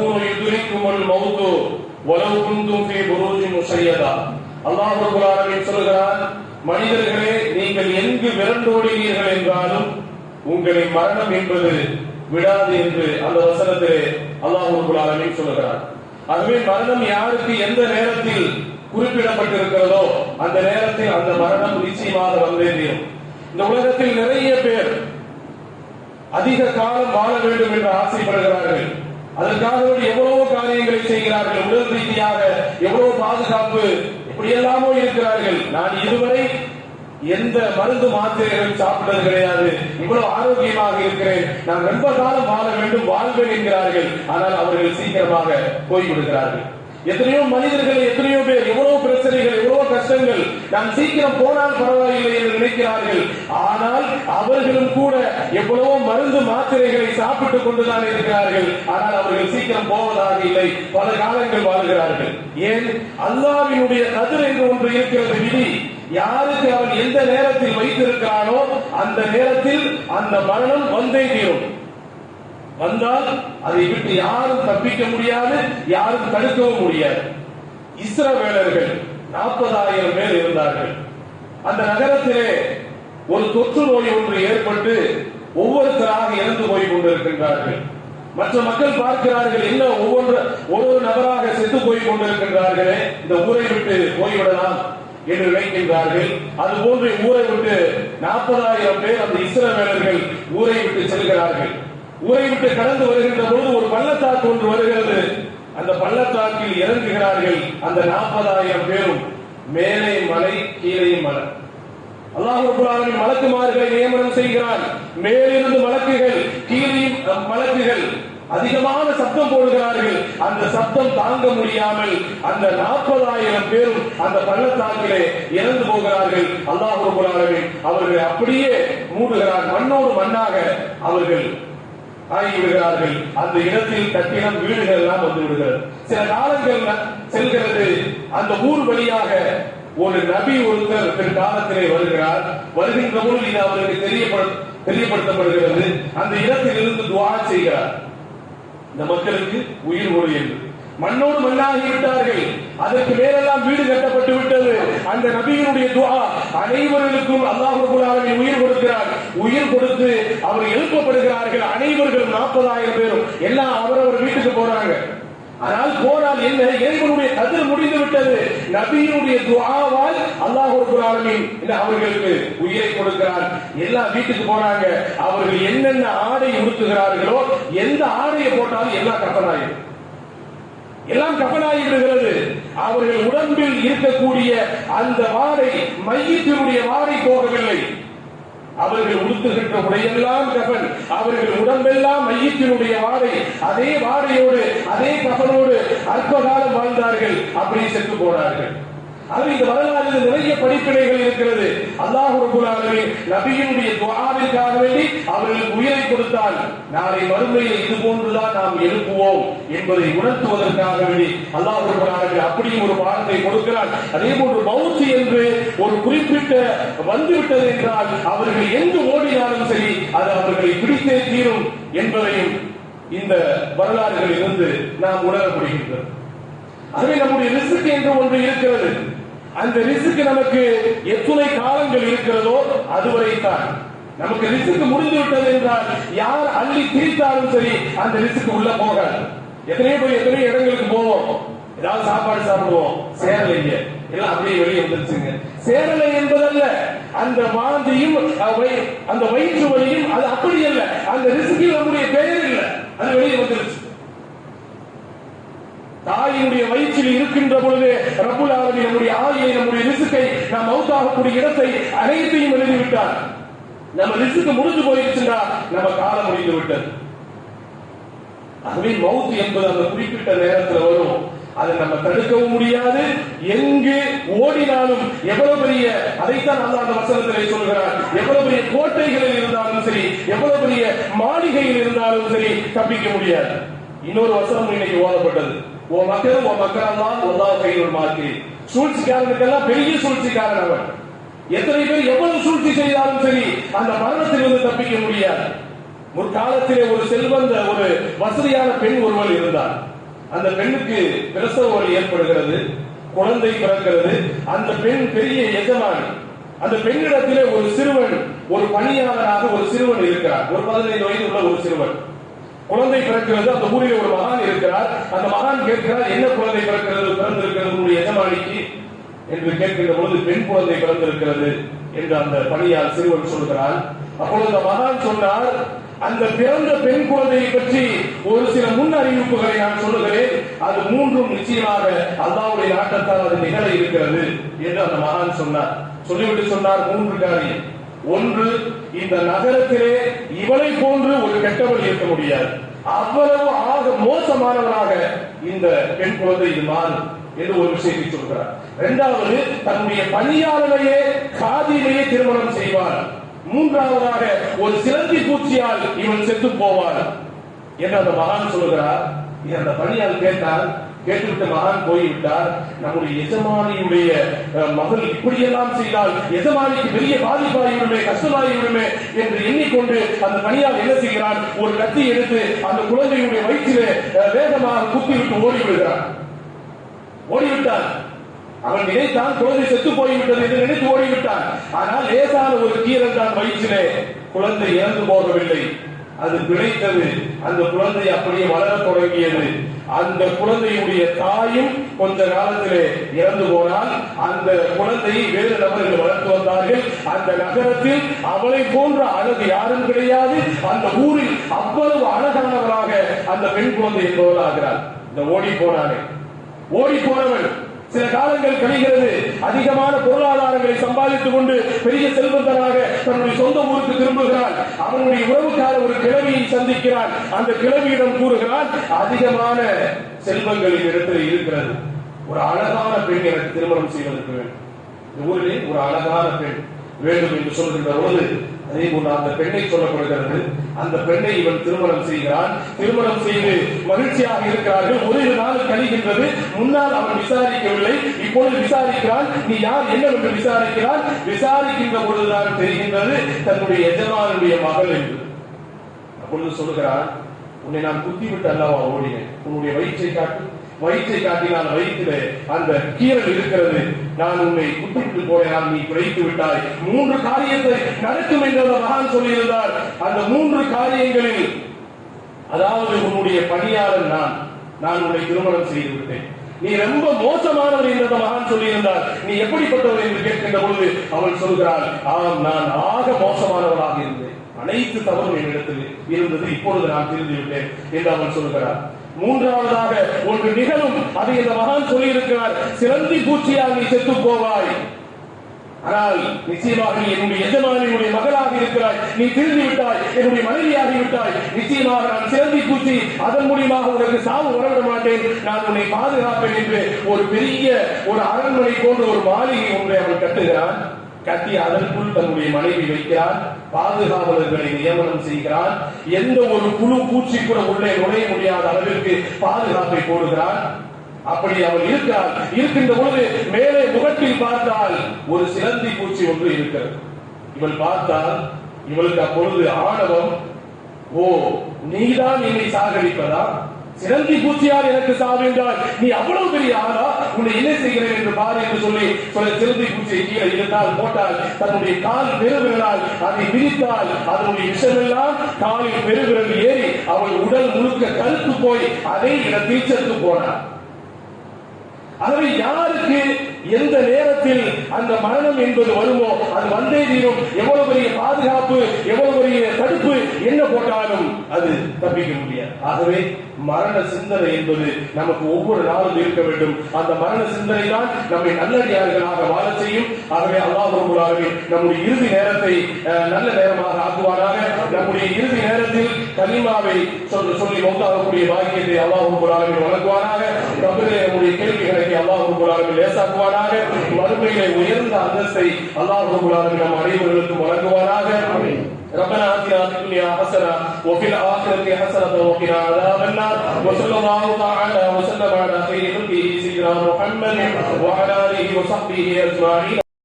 தக்கூனு யுத்ரிக்குமுல் மௌத்து வலவ் குந்தும் ஃபீ புரூஜின் அல்லாஹ் ரப்பல் ஆலமீன் மனிதர்களே நீங்கள் எங்கு விரண்டோடினீர்கள் என்றாலும் உங்களை மரணம் என்பது விடாது என்று அந்த வசனத்திலே அல்லாஹ் ரப்பல் ஆலமீன் சொல்கிறார். ஆகவே மரணம் யாருக்கு எந்த நேரத்தில் குறிப்பிடப்பட்டிருக்கிறதோ அந்த நேரத்தில் அந்த மரணம் நிச்சயமாக வந்தே தீரும். இந்த உலகத்தில் நிறைய பேர் அதிக காலம் வாழ வேண்டும் என்று ஆசைப்படுகிறார்கள். அதற்காக எவ்வளவு காரியங்களை செய்கிறார்கள். உடல் ரீதியாக எவ்வளவு பாதுகாப்பு எப்படியெல்லாமோ இருக்கிறார்கள். நான் இதுவரை எந்த மருந்து மாத்திரைகளும் சாப்பிட்டது கிடையாது. இவ்வளவு ஆரோக்கியமாக இருக்கிறேன். நான் ரொம்ப காலம் வாழ வேண்டும் வாழ்வேன் என்கிறார்கள். ஆனால் அவர்கள் சீக்கிரமாக போய்விடுகிறார்கள். எத்தனையோ மனிதர்கள் எத்தனையோ பேர் எவ்வளவு பிரச்சனைகள் எவ்வளவு கஷ்டங்கள் நாம் சீக்கிரம் போனால் பரவாயில்லை என்று நினைக்கிறார்கள். ஆனால் அவர்களும் கூட எவ்வளவோ மருந்து மாத்திரைகளை சாப்பிட்டுக் கொண்டுதான் இருக்கிறார்கள். ஆனால் அவர்கள் சீக்கிரம் போவதாக இல்லை. பல காலங்கள் வாழ்கிறார்கள். ஏன்? அல்லாவினுடைய கதிர் என்று ஒன்று இருக்கிறது விதி. யாருக்கு அவன் எந்த நேரத்தில் வைத்திருக்கிறானோ அந்த நேரத்தில் அந்த மரணம் வந்தே தீரும். வந்தால் அதை விட்டு யாரும் தப்பிக்க முடியாது யாரும் தடுக்கவும் முடியாது. இஸ்ரவேலர்கள் நாற்பதாயிரம் பேர் இருந்தார்கள். அந்த நகரத்திலே ஒரு தொற்று நோய் ஒன்று ஏற்பட்டு ஒவ்வொருத்தராக இறந்து போய் கொண்டிருக்கின்றார்கள். மற்ற மக்கள் பார்க்கிறார்கள் என்ன ஒவ்வொரு ஒரு நபராக செத்து போய் கொண்டிருக்கின்றார்களே இந்த ஊரை விட்டு போய்விடலாம் என்று நினைக்கின்றார்கள். அதுபோன்று ஊரை விட்டு நாற்பதாயிரம் பேர் அந்த இஸ்ரவேலர்கள் ஊரை விட்டு செல்கிறார்கள். ஊரை விட்டு கடந்து வருகின்ற பொழுது ஒரு பள்ளத்தாக்கு ஒன்று வருகிறது. அந்த பள்ளத்தாக்கில் இறங்குகிறார்கள். அந்த நாற்பதாயிரம் பேரும் மேலே மலை கீழே மலை. அல்லாஹ் மலக்குமார்களை நியமனம் செய்கிறான். மேலிருந்து மலக்குகள் கீழே மலக்குகள் அதிகமான சத்தம் போடுகிறார்கள். அந்த சத்தம் தாங்க முடியாமல் அந்த நாற்பதாயிரம் பேரும் அந்த பள்ளத்தாக்கிலே இறந்து போகிறார்கள். அல்லாஹ் அவர்கள் அவர்களை அப்படியே மூடுகிறார் மண்ணோடு மண்ணாக அவர்கள் ஆகிவிடுகிறார்கள் அந்த இடத்தில் கட்டிடம் வீடுகள் எல்லாம் வந்து விடுகிறது. சில காலங்கள் செல்கிறது. அந்த ஊர் வழியாக ஒரு நபி ஒருத்தர் பிற்காலத்திலே வருகிறார். வருகின்ற பொழுது இது அவருக்கு தெரியப்படு தெரியப்படுத்தப்படுகிறது. அந்த இடத்தில் இருந்து துவா செய்கிறார். இந்த மக்களுக்கு உயிர் ஒளி என்று. மண்ணோடு மண்ணாகி விட்டார்கள். அதற்கு மேலெல்லாம் வீடு கட்டப்பட்டு விட்டது. அந்த நபியினுடைய துவா அனைவர்களுக்கும் அல்லாஹ் உயிர் கொடுக்கிறார். உயிர் கொடுத்து அவர் எழுப்பப்படுகிறார்கள். அனைவர்களும் நாற்பதாயிரம் பேரும். எல்லாம் அவரவர் வீட்டுக்கு போறாங்க. ஆனால் போனால் என்ன? இறைவனுடைய கதிர் முடிந்து விட்டது. நபியினுடைய துவாவால் அல்லாஹ் ரப்பல் ஆலமீன் அவர்களுக்கு உயிரை கொடுக்கிறார். எல்லா வீட்டுக்கு போனாங்க. அவர்கள் என்னென்ன ஆடை உடுத்துகிறார்களோ எந்த ஆடையை போட்டாலும் எல்லாம் கப்பலாயிடும் எல்லாம் கப்பலாகி விடுகிறது அவர்கள் உடம்பில் இருக்கக்கூடிய அந்த வாடை மையத்தினுடைய வாடை போகவில்லை. அவர்கள் உடுத்துகின்ற உடையெல்லாம் கபன் அவர்கள் உடம்பெல்லாம் மையத்தினுடைய வாடை. அதே வாடையோடு அதே கபனோடு அற்ப காலம் வாழ்ந்தார்கள். அப்படி செத்து போனார்கள். அது இந்த வரலாறு நிறைய படிப்பினைகள் இருக்கிறது. அல்லாஹ் ரபுல் நபியினுடைய துவாவிற்காக வேண்டி அவர்களுக்கு உயிரை கொடுத்தால் நாளை மறுமையில் இது போன்றுதான் நாம் எழுப்புவோம் என்பதை உணர்த்துவதற்காக வேண்டி அல்லாஹ் ரபுல் அப்படியும் ஒரு பாடத்தை கொடுக்கிறார் அதே போன்று மௌத்து என்று ஒரு குறிப்பிட்ட வந்துவிட்டது என்றால் அவர்கள் எங்கு ஓடினாலும் சரி அது அவர்களை பிடித்தே தீரும் என்பதையும் இந்த வரலாறுகளில் இருந்து நாம் உணர முடிகின்றது அதுவே நம்முடைய ரிஸ்க் என்று ஒன்று இருக்கிறது. அந்த ரிசுக்கு நமக்கு எத்துணை காலங்கள் இருக்கிறதோ அதுவரை தான் நமக்கு ரிசுக்கு முடிந்து விட்டது என்றால் யார் அள்ளி திரித்தாலும் சரி அந்த ரிசுக்கு உள்ள போகாது. எத்தனையோ போய் எத்தனையோ இடங்களுக்கு போவோம். ஏதாவது சாப்பாடு சாப்பிடுவோம். சேரலைங்க எல்லாம் அப்படியே வெளியே வந்துருச்சுங்க. சேரலை என்பதல்ல. அந்த வாந்தியும் அந்த வயிற்று வலியும் அது அப்படி அல்ல. அந்த ரிசுக்கு நம்முடைய பெயர் இல்லை. அது வெளியே வந்துருச்சு. தாயினுடைய வயிற்றில் இருக்கின்ற பொழுது ரபுல் ஆலமீன் நம்முடைய ரிசுக்கை நாம் மௌத்தாகக்கூடிய இடத்தை அனைத்தையும் எழுதிவிட்டார். நம்ம ரிசுக்கு முடிஞ்சு போயிருச்சுன்னா நம்ம காலம் முடிந்து விட்டது. அதுவே மவுத்து என்பது அந்த குறிப்பிட்ட நேரத்தில் வரும். அதை நம்ம தடுக்கவும் முடியாது. எங்கு ஓடினாலும் எவ்வளவு பெரிய அதைத்தான் அல்லா அந்த வசனத்திலே சொல்கிறார் எவ்வளவு பெரிய கோட்டைகளில் இருந்தாலும் சரி எவ்வளவு பெரிய மாளிகையில் இருந்தாலும் சரி தப்பிக்க முடியாது. இன்னொரு வசனம் இன்னைக்கு ஓதப்பட்டது. உன் மக்களும் உன் ஓ தான் ஒன்றாவது கையில் மாற்றி சூழ்ச்சிக்காரனுக்கெல்லாம் பெரிய சூழ்ச்சிக்காரன் அவன். எத்தனை பேர் எவ்வளவு சூழ்ச்சி செய்தாலும் சரி அந்த மரணத்திலிருந்து தப்பிக்க முடியாது. முற்காலத்திலே ஒரு செல்வந்த ஒரு வசதியான பெண் ஒருவர் இருந்தார் அந்த பெண்ணுக்கு பிரசவ வலி ஏற்படுகிறது குழந்தை பிறக்கிறது. அந்த பெண் பெரிய எஜமானி. அந்த பெண்ணிடத்திலே ஒரு சிறுவன் ஒரு பணியாளராக ஒரு சிறுவன் இருக்கிறார் ஒரு பதினைந்து வயது உள்ள ஒரு சிறுவன். குழந்தை பிறக்கிறது அந்த ஊரில் ஒரு மகான் இருக்கிறார். அந்த மகான் கேட்கிறார் என்ன குழந்தை பிறக்கிறது? பிறந்திருக்கிறது உங்களுடைய எஜமானிக்கு? என்று கேட்கின்ற பொழுது பெண் குழந்தை பிறந்திருக்கிறது என்று அந்த பணியால் சிறுவன் சொல்கிறார் அப்பொழுது அந்த மகான் சொன்னார் அந்த பிறந்த பெண் குழந்தையை பற்றி ஒரு சில முன் அறிவிப்புகளை நான் சொல்லுகிறேன். அது மூன்றும் நிச்சயமாக அல்லாவுடைய நாட்டத்தால் அது நிகழ இருக்கிறது என்று அந்த மகான் சொன்னார். சொல்லிவிட்டு சொன்னார் மூன்று காரியம். ஒன்று இந்த நகரத்திலே இவளை போன்று ஒரு கெட்டவள் இருக்க முடியாது. அவ்வளவு ஆக மோசமானவனாக இந்த பெண் குழந்தை இது மாறும் என்று ஒரு விஷயத்தை சொல்கிறார். இரண்டாவது தன்னுடைய பணியாளரையே காதிலேயே திருமணம் செய்வார். மூன்றாவதாக ஒரு சிலந்தி பூச்சியால் இவன் செத்து போவார். என்று அந்த மகான் சொல்கிறார். அந்த பணியால் கேட்டால் கேட்டுவிட்டு மகான் போய்விட்டார். நம்முடைய எஜமானியுடைய மகள் இப்படியெல்லாம் செய்தால் எஜமானிக்கு பெரிய பாதிப்பாகிவிடுமே கஷ்டமாகிவிடுமே என்று எண்ணிக்கொண்டு அந்த பணியால் என்ன செய்கிறான்? ஒரு கத்தி எடுத்து அந்த குழந்தையுடைய வயிற்றிலே அஹ், வேகமாக குத்திவிட்டு ஓடிவிடுகிறான். ஓடிவிட்டான். அவன் நினைத்தான் குழந்தை செத்து போய்விட்டது என்று நினைத்து ஓடிவிட்டான். ஆனால் லேசான ஒரு கீரல் தான் வயிற்றிலே குழந்தை இறந்து போகவில்லை. அது பிழைத்தது. அந்த குழந்தை அப்படியே வளரத் தொடங்கியது. அந்த குழந்தையுடைய தாயும் கொஞ்ச காலத்திலே இறந்து போனால் அந்த குழந்தையை வேறு நபர்கள் வளர்த்து வந்தார்கள். அந்த நகரத்தில் அவளை போன்ற அழகு யாரும் கிடையாது. அந்த ஊரில் அவ்வளவு அழகானவராக அந்த பெண் குழந்தை என்பவள் ஆகிறாள். இந்த ஓடி போனானே. ஓடி போனவன் சில காலங்கள் கழிகிறது. அதிகமான பொருளாதாரங்களை சம்பாதித்துக் கொண்டு பெரிய செல்வந்தனாக தன்னுடைய சொந்த ஊருக்கு திரும்புகிறான் அவனுடைய உறவுக்கார ஒரு கிழவியை சந்திக்கிறான். அந்த கிழவியிடம் கூறுகிறான் அதிகமான செல்வங்கள் இடத்தில் இருக்கிறது. ஒரு அழகான பெண் எனக்கு திருமணம் செய்வதற்கு வேண்டும். ஊரிலே ஒரு அழகான பெண் வேண்டும் என்று சொல்கின்ற பொழுது அதே போன்று அந்த பெண்ணை சொல்லப்படுகிறது. அந்த பெண்ணை இவன் திருமணம் செய்கிறான். திருமணம் செய்து மகிழ்ச்சியாக இருக்கிறார்கள். ஒரு நாள் கழிகின்றது. முன்னால் அவன் விசாரிக்கவில்லை. இப்பொழுது விசாரிக்கிறான். நீ யார்? என்னவென்று விசாரிக்கிறான். விசாரிக்கின்ற பொழுதுதான் தெரிகின்றது தன்னுடைய எஜமானுடைய மகள் என்று. அப்பொழுது சொல்லுகிறான் உன்னை நான் குத்திவிட்டு அல்லவா ஓடினேன். உன்னுடைய வயிற்றை காட்டு வயிற்றை காட்டினால் வயிற்றிலே அந்த கீரல் இருக்கிறது. நான் உன்னை குத்திவிட்டு போனால் நீ பிழைத்து விட்டாய். மூன்று காரியத்தை நடக்கும் என்று மகான் சொல்லியிருந்தார். அந்த மூன்று காரியங்களில் அதாவது உன்னுடைய பணியாளர் நான். நான் உன்னை திருமணம் செய்து விட்டேன். நீ ரொம்ப மோசமானவர் என்று மகான் சொல்லியிருந்தார். நீ எப்படிப்பட்டவர் என்று கேட்கின்ற பொழுது அவள் சொல்கிறாள் ஆம் நான் ஆக மோசமானவராக இருந்தேன். அனைத்து தவறும் என்னிடத்தில் இருந்தது. இப்பொழுது நான் தெரிந்து விட்டேன் என்று அவன் சொல்கிறார் மூன்றாவதாக உனக்கு நிகழும். அதை இந்த மகான் சொல்லியிருக்கிறார். சிறந்தி பூச்சியால் நீ செத்து போவாய். ஆனால் நிச்சயமாக நீ என்னுடைய எஜமானியுடைய மகளாக இருக்கிறாய். நீ திரும்பி விட்டாய் என்னுடைய மனைவியாகி விட்டாய். நிச்சயமாக நான் சிறந்தி பூச்சி அதன் மூலியமாக உனக்கு சாவு வரவிட மாட்டேன். நான் உன்னை பாதுகாப்பேன் என்று ஒரு பெரிய ஒரு அரண்மனை போன்ற ஒரு மாளிகை ஒன்றை அவன் கட்டுகிறான். கட்டி அதற்குள் தன்னுடைய மனைவி வைக்கிறார் பாதுகாவலர்களை நியமனம் செய்கிறான் எந்த ஒரு குழு பூச்சி கூட உள்ளே நுழைய முடியாத அளவிற்கு பாதுகாப்பை போடுகிறார் அப்படி அவர் இருக்கிறார் இருக்கின்ற பொழுது மேலே முகத்தில் பார்த்தால் ஒரு சிலந்தி பூச்சி ஒன்று இருக்கிறது. இவள் பார்த்தால் இவளுக்கு அப்பொழுது ஆணவம் ஓ நீதான் என்னை சாகடிப்பதா? சிறந்தி பூச்சியார் எனக்கு சாவு என்றால் நீ அவ்வளவு பெரிய ஆளா? உன்னை என்ன செய்கிறேன் என்று பாரு என்று சொல்லி சொல்ல சிறந்தி பூச்சியை கீழே இருந்தால் போட்டால் தன்னுடைய கால் பெருவிரலால் அதை விரித்தால் அதனுடைய விஷமெல்லாம் காலில் பெருவிரல் ஏறி அவள் உடல் முழுக்க கருத்து போய் அதே இடத்தில் செத்து போனார் ஆகவே யாருக்கு எந்த நேரத்தில் அந்த மரணம் என்பது வருமோ அது வந்தே தீரும். எவ்வளவு பெரிய பாதுகாப்பு எவ்வளவு பெரிய தடுப்பு என்ன போட்டாலும் அது தப்பிக்க முடியாது. ஆகவே மரண சிந்தனை என்பது நமக்கு ஒவ்வொரு நாளும் இருக்க வேண்டும். அந்த மரண சிந்தனை தான் நம்மை நல்லடியார்களாக வாழ செய்யும். ஆகவே அல்லாஹ் நம்முடைய இறுதி நேரத்தை அஹ், நல்ல நேரமாக ஆக்குவாராக நம்முடைய இறுதி நேரத்தில் கனிமாவை சொல்லி சொல்லி மௌத்தாகக்கூடிய பாக்கியத்தை அல்லாஹ் வழங்குவாராக நம்முடைய கேள்விகளை அல்லாஹ் ரப்பல் ஆலமீன் லேசாக்குவாராக மறுமையிலே உயர்ந்த அந்தஸ்தை அல்லாஹ் ரப்பல் ஆலமீன் நம் அனைவர்களுக்கும் வழங்குவாராக ربنا آتنا في الدنيا حسنة وفي الآخرة حسنة وقنا عذاب النار وصلى الله تعالى وسلم على خير خلقه سيدنا محمد وعلى آله وصحبه أجمعين